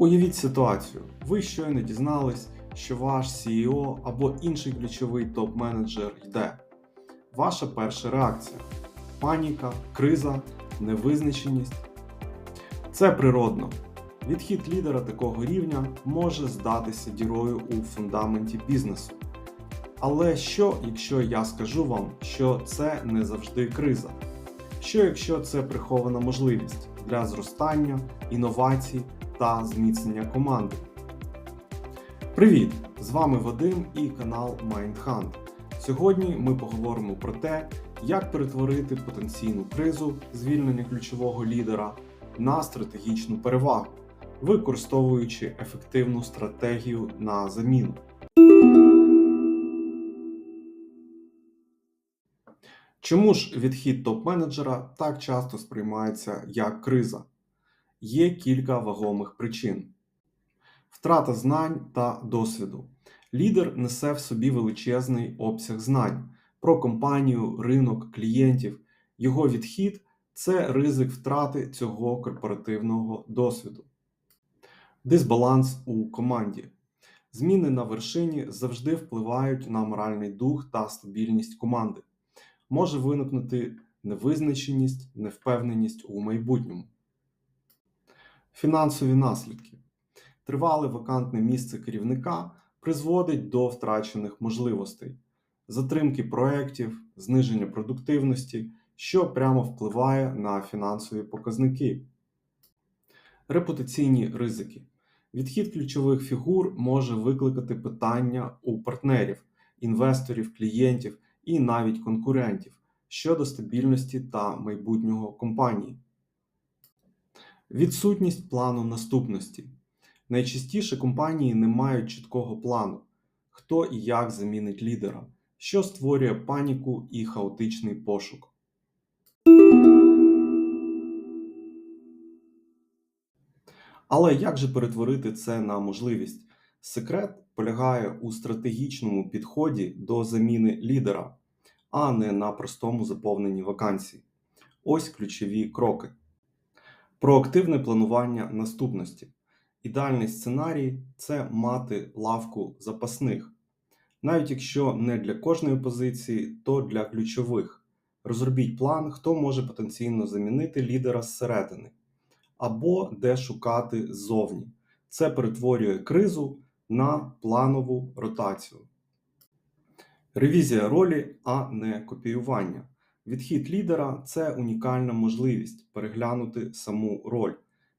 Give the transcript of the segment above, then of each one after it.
Уявіть ситуацію. Ви щойно дізнались, що ваш CEO або інший ключовий топ-менеджер йде. Ваша перша реакція паніка, криза, невизначеність. Це природно. Відхід лідера такого рівня може здатися дірою у фундаменті бізнесу. Але що, якщо я скажу вам, що це не завжди криза? Що якщо це прихована можливість для зростання, інновацій та зміцнення команди? Привіт! З вами Вадим і канал MindHunt. Сьогодні ми поговоримо про те, як перетворити потенційну кризу звільнення ключового лідера на стратегічну перевагу, використовуючи ефективну стратегію на заміну. Чому ж відхід топ-менеджера так часто сприймається як криза? Є кілька вагомих причин: втрата знань та досвіду. Лідер несе в собі величезний обсяг знань про компанію, ринок, клієнтів. Його відхід це ризик втрати цього корпоративного досвіду. Дисбаланс у команді. Зміни на вершині завжди впливають на моральний дух та стабільність команди. Може виникнути невизначеність, невпевненість у майбутньому. Фінансові наслідки. Тривале вакантне місце керівника призводить до втрачених можливостей, затримки проєктів, зниження продуктивності, що прямо впливає на фінансові показники. Репутаційні ризики. Відхід ключових фігур може викликати питання у партнерів, інвесторів, клієнтів і навіть конкурентів щодо стабільності та майбутнього компанії. Відсутність плану наступності. Найчастіше компанії не мають чіткого плану, хто і як замінить лідера, що створює паніку і хаотичний пошук. Але як же перетворити це на можливість? Секрет полягає у стратегічному підході до заміни лідера, а не на простому заповненні вакансій. Ось ключові кроки. Проактивне планування наступності. Ідеальний сценарій це мати лавку запасних. Навіть якщо не для кожної позиції, то для ключових. Розробіть план, хто може потенційно замінити лідера зсередини, або де шукати ззовні. Це перетворює кризу на планову ротацію. Ревізія ролі, а не копіювання. Відхід лідера це унікальна можливість переглянути саму роль.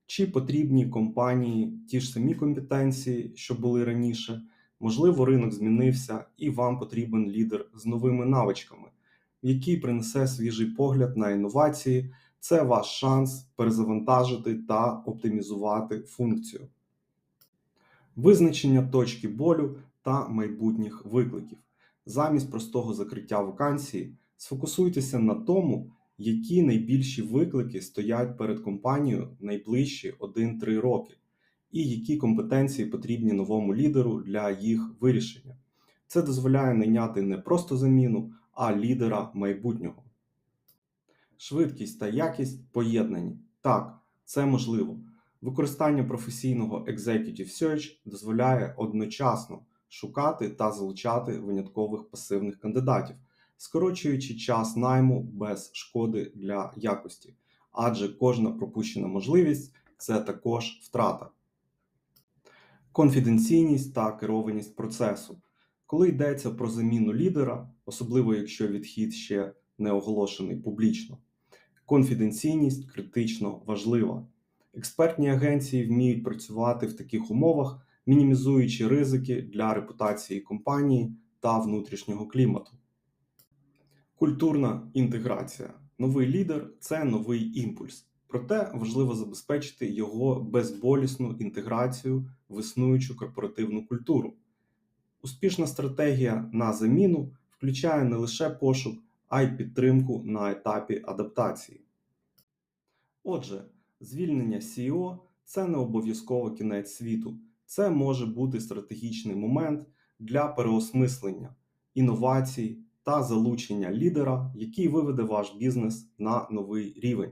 Чи потрібні компанії ті ж самі компетенції, що були раніше, можливо, ринок змінився і вам потрібен лідер з новими навичками, який принесе свіжий погляд на інновації. Це ваш шанс перезавантажити та оптимізувати функцію. Визначення точки болю та майбутніх викликів. Замість простого закриття вакансії сфокусуйтеся на тому, які найбільші виклики стоять перед компанією найближчі 1-3 роки, і які компетенції потрібні новому лідеру для їх вирішення. Це дозволяє найняти не просто заміну, а лідера майбутнього. Швидкість та якість поєднані. Так, це можливо. Використання професійного Executive Search дозволяє одночасно шукати та залучати виняткових пасивних кандидатів, скорочуючи час найму без шкоди для якості, адже кожна пропущена можливість це також втрата. Конфіденційність та керованість процесу. Коли йдеться про заміну лідера, особливо якщо відхід ще не оголошений публічно, конфіденційність критично важлива. Експертні агенції вміють працювати в таких умовах, мінімізуючи ризики для репутації компанії та внутрішнього клімату. Культурна інтеграція. Новий лідер це новий імпульс. Проте важливо забезпечити його безболісну інтеграцію в існуючу корпоративну культуру. Успішна стратегія на заміну включає не лише пошук, а й підтримку на етапі адаптації. Отже, звільнення CEO – це не обов'язково кінець світу. Це може бути стратегічний момент для переосмислення, інновацій та залучення лідера, який виведе ваш бізнес на новий рівень.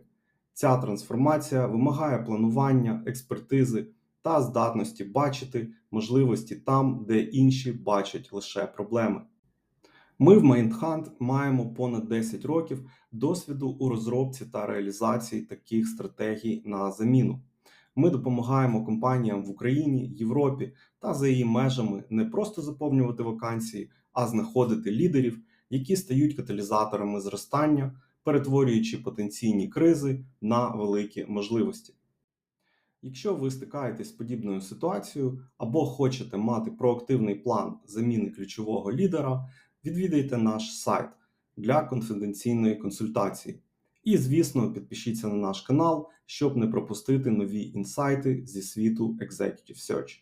Ця трансформація вимагає планування, експертизи та здатності бачити можливості там, де інші бачать лише проблеми. Ми в MindHunt маємо понад 10 років досвіду у розробці та реалізації таких стратегій на заміну. Ми допомагаємо компаніям в Україні, Європі та за її межами не просто заповнювати вакансії, а знаходити лідерів, які стають каталізаторами зростання, перетворюючи потенційні кризи на великі можливості. Якщо ви стикаєтесь з подібною ситуацією або хочете мати проактивний план заміни ключового лідера, відвідайте наш сайт для конфіденційної консультації. І, звісно, підпишіться на наш канал, щоб не пропустити нові інсайти зі світу Executive Search.